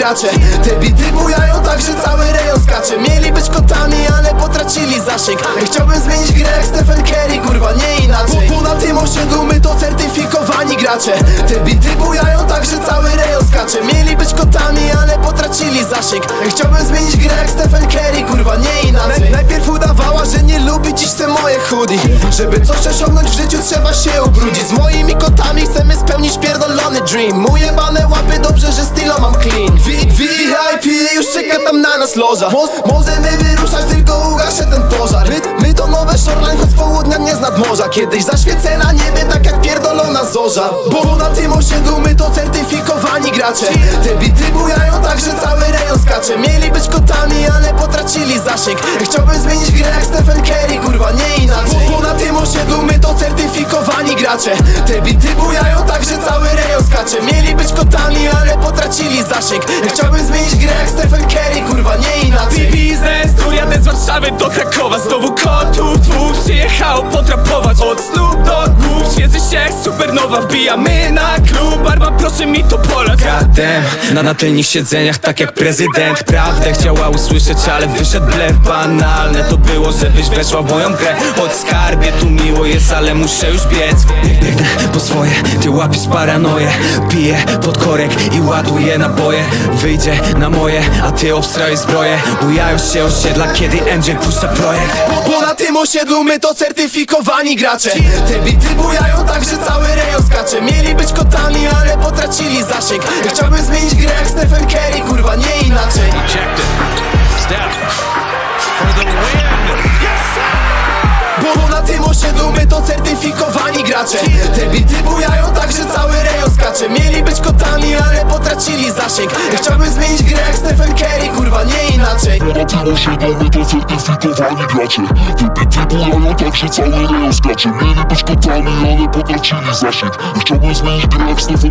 gracze. Te bity bujają tak, że cały rejon skacze. Mieli być kotami, ale potracili zasięg. Chciałbym zmienić grę jak Stephen Curry, kurwa nie inaczej. Bo, na tym osiągu my to certyfikowani gracze. Te bity bujają tak, że cały rejon skacze. Mieli być kotami, ale potracili zasięg. Chciałbym zmienić grę jak Stephen Curry, kurwa nie inaczej. Najpierw udawała, że nie lubi dziś te moje hoodie. Żeby coś osiągnąć w życiu trzeba się ubrudzić. Z moimi kotami chcemy spełnić pierdolony dream. Mój jebane łapy czeka tam na nas loża. Mo Możemy wyruszać, tylko ugaszę ten pożar. My, my to nowe shoreline, choć południa nie z nadmorza. Kiedyś zaświecę na niebie tak jak pierdolona zorza. Bo na tym osięgu my to certyfikowani gracze. Te bity bujają tak, że cały rejon skacze. Mieli być kotami, ale potracili zasięg. Chciałbym zmienić grę jak Stephen Curry, kurwa nie inaczej. Bo, na tym osięgu my to certyfikowani gracze Krakowa Znowu kotów dwóch przyjechało potrapować Od stóp do głów się jak supernowa Wbijamy na klub, barman proszę mi to polać Gadem, na na tylnych siedzeniach tak jak prezydent. Prawdę chciała usłyszeć, ale wyszedł blef Banalne to było, żebyś weszła w moją grę. Od skarbie tu miło jest, ale muszę już biec. Biegnę po swoje, ty łapisz paranoję. Piję pod korek i ładuję naboje Wyjdzie na moje, a ty obstraj zbroję. Bujają się osiedla, kiedy MJ puszcza projekt. Bo na tym osiedlu my to certyfikowani gracze. Te bity bujają tak, że cały rejon skacze. Mieli być kotami, ale potracili zasięg. Chciałbym zmienić grę jak Stephen Curry, kurwa nie inaczej. Bo, na tym osiedlu my to certyfikowani gracze. Te bity bujają tak, że cały rejon skacze. Mieli być kotami, ale potracili zasięg. Chciałbym zmienić grę jak Stephen Curry, inaczej Na tym osiedlu my to certyfikowani gracze Te bity bujają tak, że cały rejon skacze Mieli być kotami, ale potracili zasięg Chciałbym zmienić grę jak Stephen